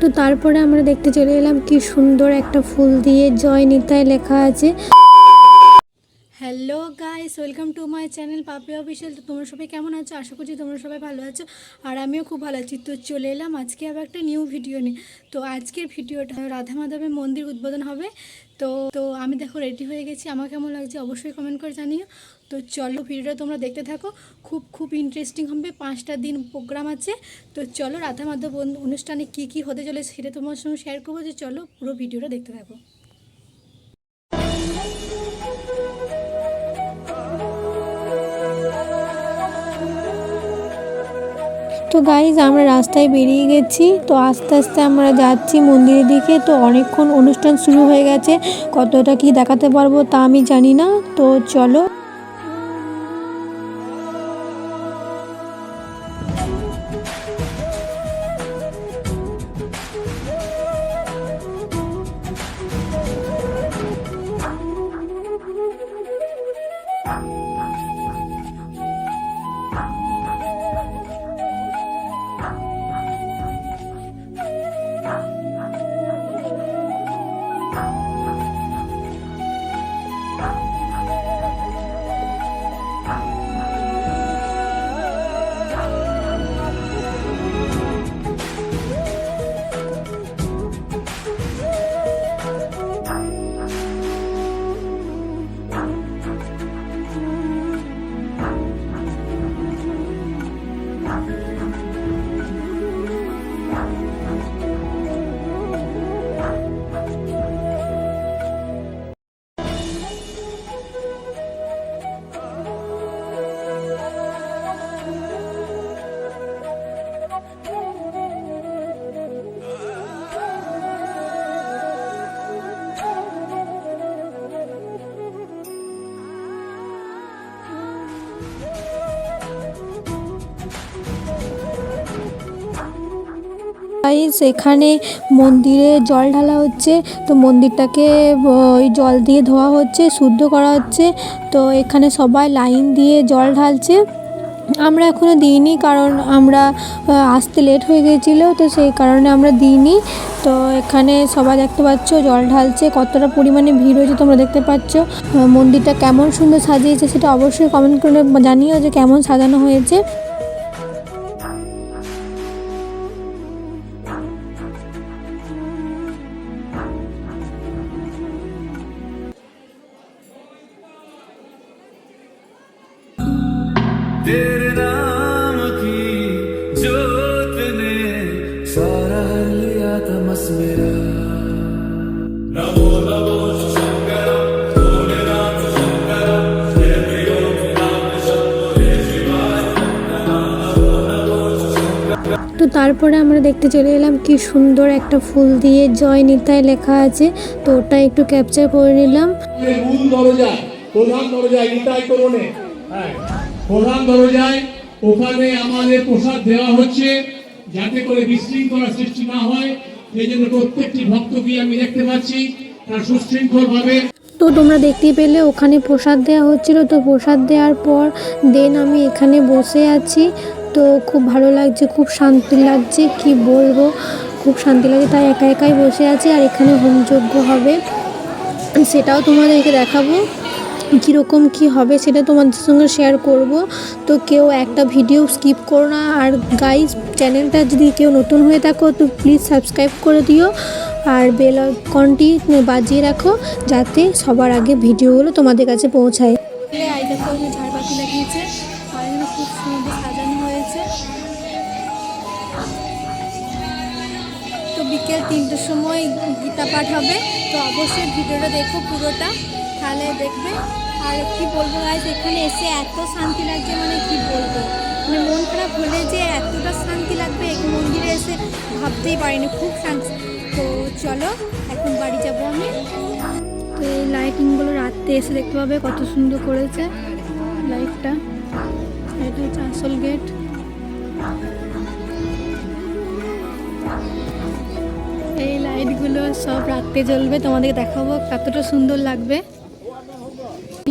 তো তারপরে আমরা দেখতে চলে এলাম কি সুন্দর একটা ফুল দিয়ে জয় নিতাই লেখা আছে। Guys welcome to my channel Papi official তো তোমরা সবাই কেমন আছো? আশা করছি তোমরা সবাই ভালো আছো। আর আমিও খুব ভালো আছি। তো চলে এলাম আজকে আবার একটা নিউ ভিডিও নিয়ে। তো আজকের ভিডিওটা রাধা মাধবের মন্দির উদ্বোধন হবে। তো তো আমি দেখো রেডি হয়ে গেছি। আমার কেমন লাগছে অবশ্যই কমেন্ট করে জানিও। তো চলো ভিডিওটা তোমরা দেখতে থাকো। খুব খুব ইন্টারেস্টিং হবে। পাঁচটা দিন প্রোগ্রাম আছে। তো চলো রাধা মাধব অনুষ্ঠানে কি কি হতে চলেছে সেটা তোমার সঙ্গে শেয়ার করব। যে চলো পুরো ভিডিওটা দেখতে থাকো। তো গাইজ আমরা রাস্তায় বেরিয়ে গেছি। তো আস্তে আস্তে আমরা যাচ্ছি মন্দিরের দিকে। তো অনেকক্ষণ অনুষ্ঠান শুরু হয়ে গেছে। কতটা কি দেখাতে পারব তা আমি জানি না। তো চলো। গাইস এখানে মন্দিরে জল ঢালা হচ্ছে, তো মন্দিরটাকে ওই জল দিয়ে ধোয়া হচ্ছে, শুদ্ধ করা হচ্ছে, তো এখানে সবাই লাইন দিয়ে জল ঢালছে। আমরা এখনও দিইনি কারণ আমরা আসতে লেট হয়ে গিয়েছিল তো সেই কারণে আমরা দিইনি। তো এখানে সবাই দেখতে পাচ্ছ জল ঢালছে, কতটা পরিমাণে ভিড় হয়েছে তোমরা দেখতে পাচ্ছ। মন্দিরটা কেমন সুন্দর সাজিয়েছে সেটা অবশ্যই কমেন্ট করে জানিও যে কেমন সাজানো হয়েছে। जोत ने सारा लिया तमस मेरा नमो नमो शंकर भोले नाथ शंकर जय प्रियो नाम शंभो हे शिवाय তো তারপরে আমরা দেখতে চলে এলাম কি সুন্দর একটা ফুল দিয়ে জয় নিতাই লেখা আছে তো ওটা একটু ক্যাপচার করে নিলাম এই মূল দরজায় প্রধান দরজায় নিতাই করণে হ্যাঁ প্রধান দরজায় ওখানে আমাদের প্রসাদ দেওয়া হচ্ছে যাতে করে বিশৃঙ্খলা সৃষ্টি না হয়। সেই জন্য প্রত্যেকটি ভক্তকে আমি দেখতে পাচ্ছি, তার সুশৃঙ্খল ভাবে তো তোমরা দেখতে পেলে ওখানে প্রসাদ দেওয়া হচ্ছিল। তো প্রসাদ দেওয়ার পর দেন আমি এখানে বসে আছি। তো খুব ভালো লাগছে, খুব শান্তি লাগছে, কি বলব? খুব শান্তি লাগছে, তাই একা একাই বসে আছি। আর এখানে হোমযজ্ঞ হবে। সেটাও তোমাদেরকে দেখাবো। কীরকম কি হবে সেটা তোমাদের সঙ্গে শেয়ার করব। তো কেউ একটা ভিডিও স্কিপ করো না। আর গাইজ চ্যানেলটা যদি কেউ নতুন হয়ে থাকো, তো প্লিজ সাবস্ক্রাইব করে দিও। আর বেল আইকনটি বাজিয়ে রাখো, যাতে সবার আগে ভিডিওগুলো তোমাদের কাছে পৌঁছায়। খুব সুন্দর সাজানো হয়েছে। তো বিকেল তিনটের সময় গীতা পাঠ হবে। তো অবশ্যই ভিডিওটা দেখো পুরোটা। তাহলে দেখবে আর কি বলব গাইজ এখানে এসে এত শান্তি লাগছে মানে কি বলব? মানে মন খারাপ হলে যে এতটা শান্তি লাগবে, এই মন্দিরে এসে ভাবতেই পারিনি, খুব শান্তি। তো চলো, এখন বাড়ি যাব আমি। তো এই লাইটিংগুলো রাত্রে এসে দেখতে পাবে কত সুন্দর করেছে লাইটটা এটা হচ্ছে আসল গেট এই লাইটগুলো সব রাত্রে জ্বলবে তোমাদেরকে দেখাবো কতটা সুন্দর লাগবে।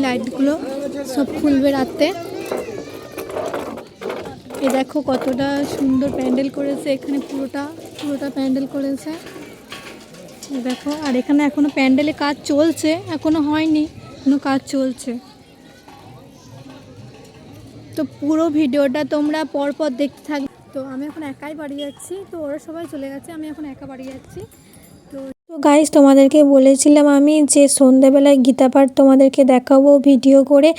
লাইটগুলো সব খুলবে রাতে। এ দেখো কতটা সুন্দর প্যান্ডেল করেছে, এখানে পুরোটা পুরোটা প্যান্ডেল করেছে। দেখো, আর এখানে এখনও প্যান্ডেলে কাজ চলছে, এখনও হয়নি, এখনও কাজ চলছে। তো পুরো ভিডিওটা তোমরা পরপর দেখতে থাকবে। তো আমি এখন একাই বাড়ি যাচ্ছি, তো ওরা সবাই চলে গেছে, আমি এখন একা বাড়ি যাচ্ছি। গাইজ তোমাদেরকে বলেছিলাম আমি যে সন্ধ্যাবেলায় গীতা পাঠ তোমাদেরকে দেখাবো ভিডিও করে।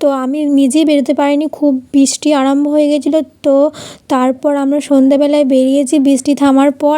তো আমি নিজেই বেরোতে পারিনি, খুব বৃষ্টি আরম্ভ হয়ে গেছিল। তো তারপর আমরা সন্ধ্যাবেলায় বেরিয়েছি, বৃষ্টি থামার পর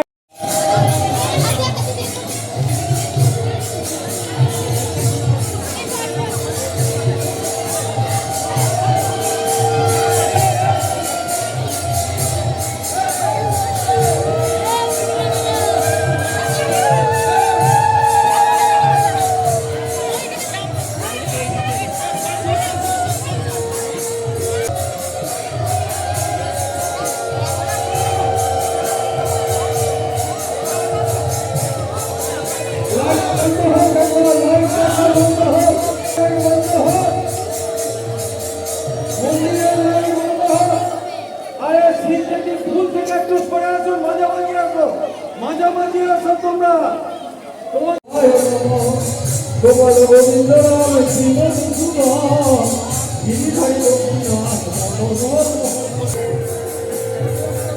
どうぞ。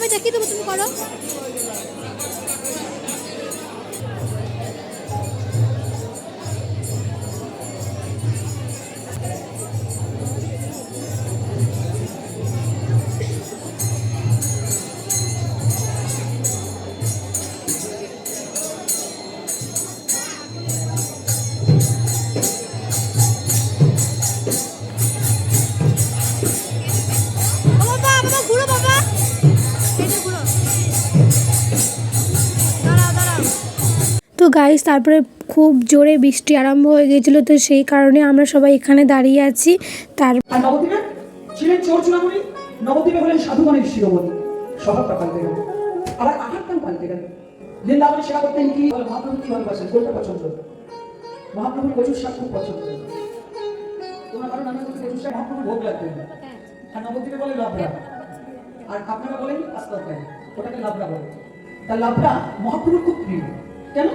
আমি দেখিয়ে দেবো তুমি করো। গাইস তারপরে খুব জোরে বৃষ্টি আরম্ভ হয়ে গিয়েছিল, তো সেই কারণে আমরা সবাই এখানে দাঁড়িয়ে আছি। তার আর আপনারা বলেন ওটাকে লাভরা তার লাভরা মহাপ্রভুর খুব প্রিয়। কেন?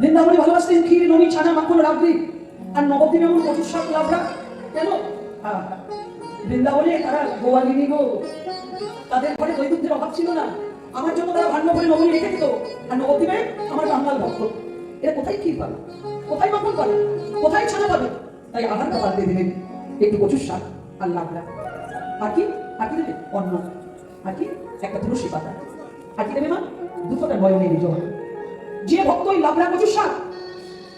বৃন্দাবনে ভালোবাসতেন ক্ষীর ননি, ছানা, মাখন, রাবড়ি আর নবদ্বীপে এমন প্রচুর শাক লাভরা কেন? বৃন্দাবনে তারা গোয়ালিনী গো, তাদের ঘরে বৈদ্যুতের অভাব ছিল না। আমার জন্য তারা ভান্ড করে নবনী রেখে দিত। আর নবদ্বীপে আমার বাঙাল ভক্ত। এরা কোথায় কি পাবে? কোথায় মাখন পাবে? কোথায় ছানা পাবে? তাই আধারটা পাল্টে দিলেন একটু প্রচুর শাক আর লাভরা আর কি? আর কি দেবে? অন্ন। আর কি? একটা তুলসী পাতা। আর কি দেবে মা? দুটোটা বয়নে নিজ যে ভক্ত ওই লাভরা প্রচুর শাক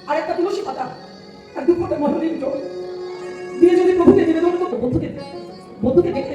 আর একটা তুলসী পাতা আর দুটোটা বয়নে নিজ দিয়ে যদি প্রভুকে নিবেদন করতো বন্ধুকে বন্ধুকে দেখতে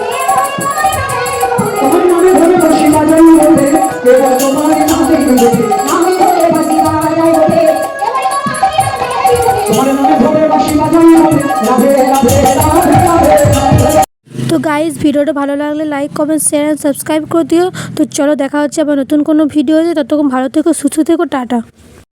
গাইজ ভিডিওটা ভালো লাগলে like comment share and subscribe করে দিও। তো চলো দেখা হচ্ছে আবার নতুন কোনো ভিডিওতে। ততক্ষণ ভালো থেকো, সুস্থ থেকো, টাটা।